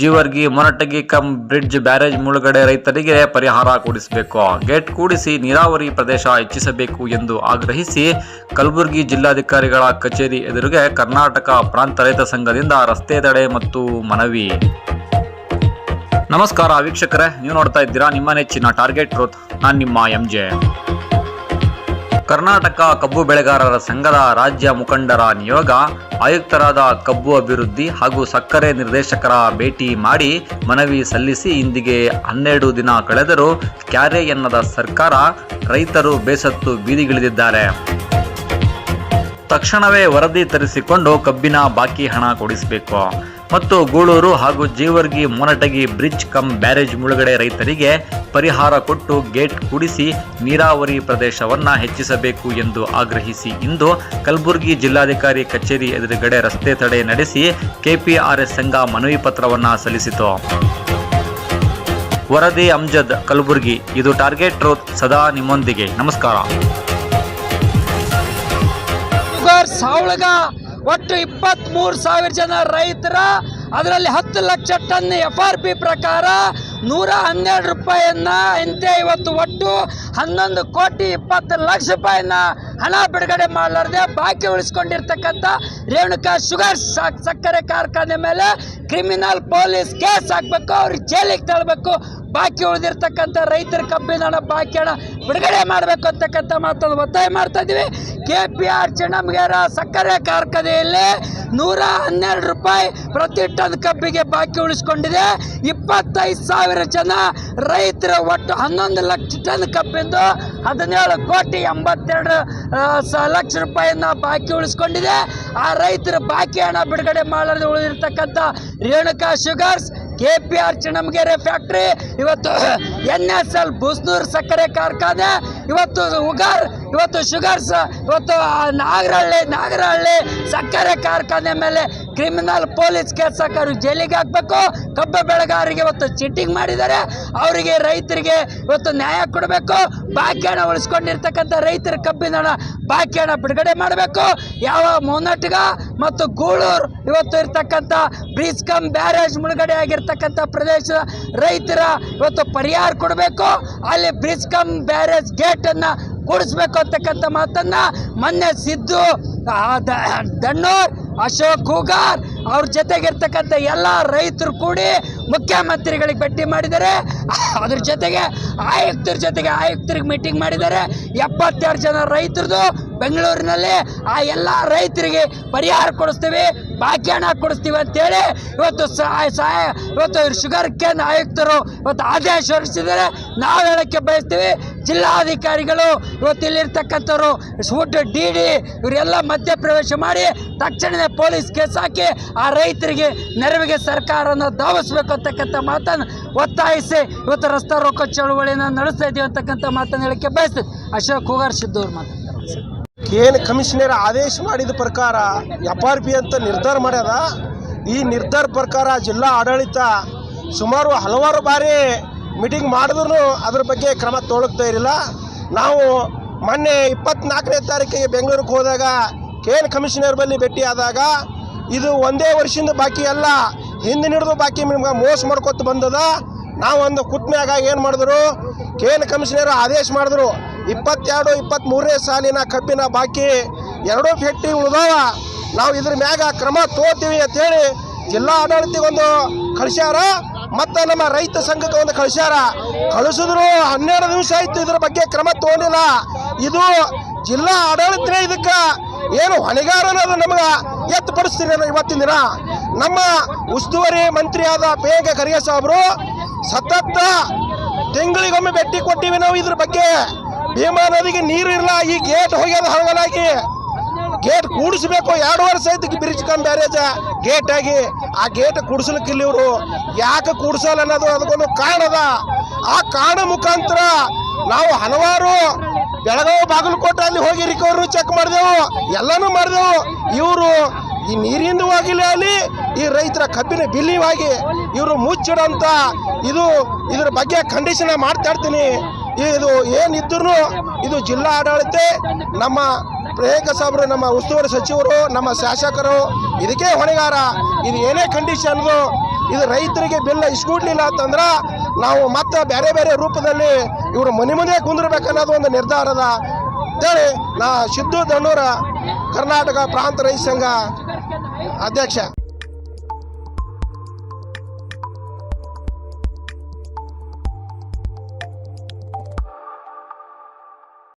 ಜೀವರ್ಗಿ ಮೊನಟಗಿ ಕಂ bridge barrage ಮುಳುಗಡೆ ರೈತರಿಗೆ ಪರಿಹಾರ ಕೊಡಿಸಬೇಕು. ಗೇಟ್ ಕೂಡಿಸಿ ನೀರಾವರಿ ಪ್ರದೇಶ ಹೆಚ್ಚಿಸಬೇಕು ಎಂದು ಆಗ್ರಹಿಸಿ ಕಲಬುರಗಿ ಜಿಲ್ಲಾಧಿಕಾರಿಗಳ ಕಚೇರಿ ಎದುರಿಗೆ ಕರ್ನಾಟಕ ಪ್ರಾಂತ ರೈತ ಸಂಘದಿಂದ ರಸ್ತೆ ತಡೆ ಮತ್ತು ಮನವಿ. ನಮಸ್ಕಾರ ವೀಕ್ಷಕರೇ, ನೀವು ನೋಡ್ತಾ ಇದ್ದೀರಾ ನಿಮ್ಮ ನೆಚ್ಚಿನ ಟಾರ್ಗೆಟ್ ರೋತ್ ನಾನು ನಿಮ್ಮ ಎಂ ಕರ್ನಾಟಕ ಕಬ್ಬು ಬೆಳೆಗಾರರ ಸಂಘದ ರಾಜ್ಯ ಮುಖಂಡರ ನಿಯೋಗ ಆಯುಕ್ತರಾದ ಕಬ್ಬು ಅಭಿವೃದ್ಧಿ ಹಾಗೂ ಸಕ್ಕರೆ ನಿರ್ದೇಶಕರ ಭೇಟಿ ಮಾಡಿ ಮನವಿ ಸಲ್ಲಿಸಿ ಇಂದಿಗೆ ಹನ್ನೆರಡು ದಿನ ಕಳೆದರೂ ಕ್ಯಾರೆ ಎನ್ನದ ಸರ್ಕಾರ ರೈತರು ಬೇಸತ್ತು ಬೀದಿಗಿಳಿದಿದ್ದಾರೆ. ತಕ್ಷಣವೇ ವರದಿ ತರಿಸಿಕೊಂಡು ಕಬ್ಬಿನ ಬಾಕಿ ಹಣ ಕೊಡಿಸಬೇಕು. ಮತ್ತು ಗೂಳೂರು ಹಾಗೂ Jewargi Monatagi bridge cum barrage ಮುಳುಗಡೆ ರೈತರಿಗೆ ಪರಿಹಾರ ಕೊಟ್ಟು ಗೇಟ್ ಕೂಡಿಸಿ ನೀರಾವರಿ ಪ್ರದೇಶವನ್ನ ಹೆಚ್ಚಿಸಬೇಕು ಎಂದು ಆಗ್ರಹಿಸಿ ಇಂದು ಕಲಬುರಗಿ ಜಿಲ್ಲಾಧಿಕಾರಿ ಕಚೇರಿ ಎದುರುಗಡೆ ರಸ್ತೆ ತಡೆ ನಡೆಸಿ ಕೆಪಿಆರ್ಎಸ್ ಸಂಘ ಮನವಿ ಪತ್ರವನ್ನ ಸಲ್ಲಿಸಿತು. ವರದಿ ಅಮ್ಜದ್, ಕಲಬುರಗಿ. ಇದು ಟಾರ್ಗೆಟ್ ಟ್ರೋತ್ ಸದಾ ನಿಮ್ಮೊಂದಿಗೆ. ನಮಸ್ಕಾರ. ಒಟ್ಟು ಇಪ್ಪತ್ತ್ ಮೂರು ಸಾವಿರ ಜನ ರೈತರ, ಅದರಲ್ಲಿ ಹತ್ತು lakh ton F R P ಪ್ರಕಾರ ನೂರ ಹನ್ನೆರಡು ರೂಪಾಯಿಯನ್ನ ಇಂತೆ ಇವತ್ತು ಒಟ್ಟು ಹನ್ನೊಂದು ಕೋಟಿ ಇಪ್ಪತ್ತು ಲಕ್ಷ ರೂಪಾಯಿನ ಹಣ ಬಿಡುಗಡೆ ಮಾಡಲಾರ್ದೆ ಬಾಕಿ ಉಳಿಸ್ಕೊಂಡಿರ್ತಕ್ಕಂಥ ರೇಣುಕಾ ಶುಗರ್ ಸಾಕ್- ಸಕ್ಕರೆ ಕಾರ್ಖಾನೆ ಮೇಲೆ ಕ್ರಿಮಿನಲ್ ಪೊಲೀಸ್ ಕೇಸ್ ಹಾಕ್ಬೇಕು ಅವ್ರಿಗೆ ಜೈಲಿಗೆ ತಳ್ಬೇಕು. ಬಾಕಿ ಉಳಿದಿರ್ತಕ್ಕಂಥ ರೈತರ ಕಬ್ಬಿನ ಹಣ, ಬಾಕಿ ಹಣ ಬಿಡುಗಡೆ ಮಾಡಬೇಕು ಅಂತಕ್ಕಂಥ ಮಾತನ್ನು ಒತ್ತಾಯ ಮಾಡ್ತಾ ಇದ್ದೀವಿ. ಕೆ ಪಿ ಆರ್ ಚೆನ್ನಮಗೇರ ಸಕ್ಕರೆ ಕಾರ್ಖಾನೆಯಲ್ಲಿ ನೂರ ಹನ್ನೆರಡು ರೂಪಾಯಿ ಪ್ರತಿ ಟನ್ ಕಬ್ಬಿಗೆ ಬಾಕಿ ಉಳಿಸ್ಕೊಂಡಿದೆ. ಇಪ್ಪತ್ತೈದು ಸಾವಿರ ಜನ ರೈತರ ಒಟ್ಟು ಹನ್ನೊಂದು ಲಕ್ಷ ಟನ್ ಕಬ್ಬಿಂದು ಹದಿನೇಳು ಕೋಟಿ ಎಂಬತ್ತೆರಡು ಲಕ್ಷ ರೂಪಾಯಿಯನ್ನ ಬಾಕಿ ಉಳಿಸ್ಕೊಂಡಿದೆ. ಆ ರೈತರ ಬಾಕಿ ಹಣ ಬಿಡುಗಡೆ ಮಾಡಲು ಉಳಿದಿರ್ತಕ್ಕಂಥ Renuka sugars K P R Chinamagere factory, ಇವತ್ತು ಎನ್ ಎಸ್ ಎಲ್ ಬುಸ್ನೂರ್ ಸಕ್ಕರೆ ಕಾರ್ಖಾನೆ, ಇವತ್ತು ಉಗಾರ್ ಇವತ್ತು ಶುಗರ್ಸ್ ಇವತ್ತು ನಾಗರಹಳ್ಳಿ ನಾಗರಹಳ್ಳಿ ಸಕ್ಕರೆ ಕಾರ್ಖಾನೆ ಮೇಲೆ ಕ್ರಿಮಿನಲ್ ಪೊಲೀಸ್ ಕೇಸ್ ಹಾಕೋರು ಜೈಲಿಗೆ ಹಾಕಬೇಕು. ಕಬ್ಬು ಬೆಳೆಗಾರರಿಗೆ ಇವತ್ತು ಚೀಟಿಂಗ್ ಮಾಡಿದ್ದಾರೆ. ಅವರಿಗೆ ರೈತರಿಗೆ ಇವತ್ತು ನ್ಯಾಯ ಕೊಡಬೇಕು. ಬಾಕಿ ಹಣ ಉಳಿಸ್ಕೊಂಡಿರ್ತಕ್ಕಂಥ ರೈತರ ಕಬ್ಬಿನ ಹಣ ಬಾಕಿ ಹಣ ಬಿಡುಗಡೆ ಮಾಡಬೇಕು. ಯಾವ ಮೋನಟ್ಗ ಮತ್ತು ಗೂಳೂರು ಇವತ್ತು ಇರ್ತಕ್ಕಂಥ ಬ್ರಿಸ್ಕಮ್ ಕಮ್ ಬ್ಯಾರೇಜ್ ಮುಳುಗಡೆ ಆಗಿರ್ತಕ್ಕಂಥ ಪ್ರದೇಶದ ರೈತರ ಇವತ್ತು ಪರಿಹಾರ ಕೊಡಬೇಕು. ಅಲ್ಲಿ ಬ್ರಿಸ್ಕಮ್ ಕಮ್ ಬ್ಯಾರೇಜ್ ಗೇಟನ್ನು ಕೂಡಿಸ್ಬೇಕು ಅಂತಕ್ಕಂಥ ಮಾತನ್ನ ಮೊನ್ನೆ ಸಿದ್ದು ದಣ್ಣೂರ್, ಅಶೋಕ್ ಕುಗಾರ್ ಅವ್ರ ಜೊತೆಗಿರ್ತಕ್ಕಂಥ ಎಲ್ಲ ರೈತರು ಕೂಡಿ ಮುಖ್ಯಮಂತ್ರಿಗಳಿಗೆ ಭೇಟಿ ಮಾಡಿದ್ದಾರೆ. ಅದ್ರ ಜೊತೆಗೆ ಆಯುಕ್ತರ ಜೊತೆಗೆ ಆಯುಕ್ತರಿಗೆ ಮೀಟಿಂಗ್ ಮಾಡಿದ್ದಾರೆ. ಎಪ್ಪತ್ತೆರಡು ಜನ ರೈತರದು ಬೆಂಗಳೂರಿನಲ್ಲಿ ಆ ಎಲ್ಲ ರೈತರಿಗೆ ಪರಿಹಾರ ಕೊಡಿಸ್ತೀವಿ ಬಾಕಿ ಹಣ ಕೊಡಿಸ್ತೀವಿ ಅಂತೇಳಿ ಇವತ್ತು ಸಹಾಯ ಇವತ್ತು ಶುಗರ್ ಕೇನ್ ಆಯುಕ್ತರು ಇವತ್ತು ಆದೇಶ ಹೊರಡಿಸಿದರೆ ನಾವು ಹೇಳೋಕ್ಕೆ ಬಯಸ್ತೀವಿ, ಜಿಲ್ಲಾಧಿಕಾರಿಗಳು ಇವತ್ತು ಇಲ್ಲಿರ್ತಕ್ಕಂಥವ್ರು, ಫುಡ್, ಡಿ ಡಿ, ಇವರೆಲ್ಲ ಮಧ್ಯಪ್ರವೇಶ ಮಾಡಿ ತಕ್ಷಣವೇ ಪೊಲೀಸ್ ಕೇಸ್ ಹಾಕಿ ಆ ರೈತರಿಗೆ ನೆರವಿಗೆ ಸರ್ಕಾರನ ಧಾವಿಸ್ಬೇಕು ಅಂತಕ್ಕಂಥ ಮಾತನ್ನು ಒತ್ತಾಯಿಸಿ ಇವತ್ತು ರಸ್ತಾ ರೋಕೋ ಚಳುವಳಿನ ನಡೆಸ್ತಾ ಇದ್ದೀವಿ ಅಂತಕ್ಕಂಥ ಮಾತನ್ನು ಹೇಳಕ್ಕೆ ಬಯಸ್ತೀವಿ. ಅಶೋಕ್ ಹೂಗಾರ್ ಸಿದ್ದು ಅವ್ರು ಮಾತಾಡ್ತಾರೆ. ಏನು ಕಮಿಷನರ್ ಆದೇಶ ಮಾಡಿದ ಪ್ರಕಾರ ಎಫ್ ಆರ್ ಪಿ ಅಂತ ನಿರ್ಧಾರ ಮಾಡ್ಯದ. ಈ ನಿರ್ಧಾರ ಪ್ರಕಾರ ಜಿಲ್ಲಾ ಆಡಳಿತ ಸುಮಾರು ಹಲವಾರು ಬಾರಿ ಮೀಟಿಂಗ್ ಮಾಡಿದ್ರು ಅದ್ರ ಬಗ್ಗೆ ಕ್ರಮ ತೊಳಗ್ತಾ ಇರಲಿಲ್ಲ. ನಾವು ಮೊನ್ನೆ ಇಪ್ಪತ್ನಾಲ್ಕನೇ ತಾರೀಕಿಗೆ ಬೆಂಗಳೂರಿಗೆ ಹೋದಾಗ ಕೆ ಎನ್ ಕಮಿಷನರ್ ಬಳಿ ಭೇಟಿಯಾದಾಗ ಇದು ಒಂದೇ ವರ್ಷದಿಂದ ಬಾಕಿ ಅಲ್ಲ ಹಿಂದಿನ ಹಿಡಿದು ಬಾಕಿ ನಿಮ್ಗೆ ಮೋಸ ಮಾಡ್ಕೊತ ಬಂದದ. ನಾವು ಒಂದು ಕುಟ್ಮ್ಯಾಗ ಏನು ಮಾಡಿದ್ರು ಕೆ ಎನ್ ಕಮಿಷನರ್ ಆದೇಶ ಮಾಡಿದ್ರು. ಇಪ್ಪತ್ತೆರಡು ಇಪ್ಪತ್ತ್ಮೂರನೇ ಸಾಲಿನ ಕಬ್ಬಿನ ಬಾಕಿ, ಎರಡೂ ಫೆಟ್ಟಿ ಉಳಿದಾವ. ನಾವು ಇದ್ರ ಮ್ಯಾಗ ಕ್ರಮ ತಗೋತೀವಿ ಅಂತೇಳಿ ಜಿಲ್ಲಾ ಆಡಳಿತಿಗೊಂದು ಕಳಿಸ್ಯಾರ, ಮತ್ತು ನಮ್ಮ ರೈತ ಸಂಘಕ್ಕೆ ಒಂದು ಕಳಿಸ್ಯಾರ. ಕಳಿಸಿದ್ರು ಹನ್ನೆರಡು ದಿವಸ ಆಯ್ತು ಇದ್ರ ಬಗ್ಗೆ ಕ್ರಮ ತಗೊಂಡಿಲ್ಲ ಇದು ಜಿಲ್ಲಾ ಆಡಳಿತನೇ ಇದಕ್ಕೆ ಏನು ಹೊಣೆಗಾರ ಅನ್ನೋದು ನಮಗೆ ಎತ್ತು ಪಡಿಸ್ತೀರಿ ಇವತ್ತಿನ ದಿನ. ನಮ್ಮ ಉಸ್ತುವಾರಿ ಮಂತ್ರಿಯಾದ ಬೇಗ ಖರ್ಗೆ ಸಾಹೇಬರು ಸತತ ತಿಂಗಳಿಗೊಮ್ಮೆ ಭೇಟಿ ಕೊಟ್ಟಿವಿ ನಾವು ಇದ್ರ ಬಗ್ಗೆ. ಭೀಮಾ ನದಿಗೆ ನೀರು ಇರಲ್ಲ ಈ ಗೇಟ್ ಹೋಗ್ಯದ ಹಳಗಲಾಗಿ ಗೇಟ್ ಕೂಡಿಸ್ಬೇಕು, ಎರಡು ವರ್ಷ ಐತಿ ಬ್ರಿಡ್ಜ್ ಕಮ್ ಬ್ಯಾರೇಜ ಗೇಟ್ ಆಗಿ. ಆ ಗೇಟ್ ಕೂಡಿಸ್ಲಿಕ್ಕಿಲ್ಲ ಇವರು. ಯಾಕೆ ಕೂಡಿಸಲ್ಲ ಅನ್ನೋದು ಅದಕ್ಕೊಂದು ಅದ. ಆ ಕಾರಣ ಮುಖಾಂತರ ನಾವು ಹಲವಾರು ಬೆಳಗಾವಿ ಬಾಗಲಕೋಟೆ ಅಲ್ಲಿ ಹೋಗಿ ರಿಕವರಿ ಚೆಕ್ ಮಾಡಿದೆವು. ಎಲ್ಲನೂ ಮಾಡಿದೆವು. ಇವರು ಈ ನೀರಿಂದು ಆಗಿಲ್ಲ ಅಲ್ಲಿ, ಈ ರೈತರ ಕಬ್ಬಿನ ಬಿಲ್ಲಿವಾಗಿ ಇವರು ಮುಚ್ಚಿಡಂತ ಇದು ಇದ್ರ ಬಗ್ಗೆ ಕಂಡೀಷನ್ ಮಾಡ್ತಾ ಇರ್ತೀನಿ. ಇದು ಏನಿದ್ರು ಇದು ಜಿಲ್ಲಾ ಆಡಳಿತ, ನಮ್ಮ ಪ್ರೇಕ ಸಾಬ್ರು ನಮ್ಮ ಉಸ್ತುವಾರಿ ಸಚಿವರು, ನಮ್ಮ ಶಾಸಕರು, ಇದಕ್ಕೆ ಹೊಣೆಗಾರ. ಇದು ಏನೇ ಕಂಡೀಷನ್ದು ಇದು ರೈತರಿಗೆ ಬಿಲ್ ಇಸ್ಕೂಡ್ಲಿಲ್ಲ ಅಂತಂದ್ರೆ ನಾವು ಮತ್ತೆ ಬೇರೆ ಬೇರೆ ರೂಪದಲ್ಲಿ ಇವರು ಮನೆ ಮನೆ ಕುಂದಿರ್ಬೇಕನ್ನೋದು ಒಂದು ನಿರ್ಧಾರ ಅದ. ಅಂತೇಳಿ ನಾ ಸಿದ್ದು ದಣ್ಣೂರ ಕರ್ನಾಟಕ ಪ್ರಾಂತ ರೈತ ಸಂಘ ಅಧ್ಯಕ್ಷ.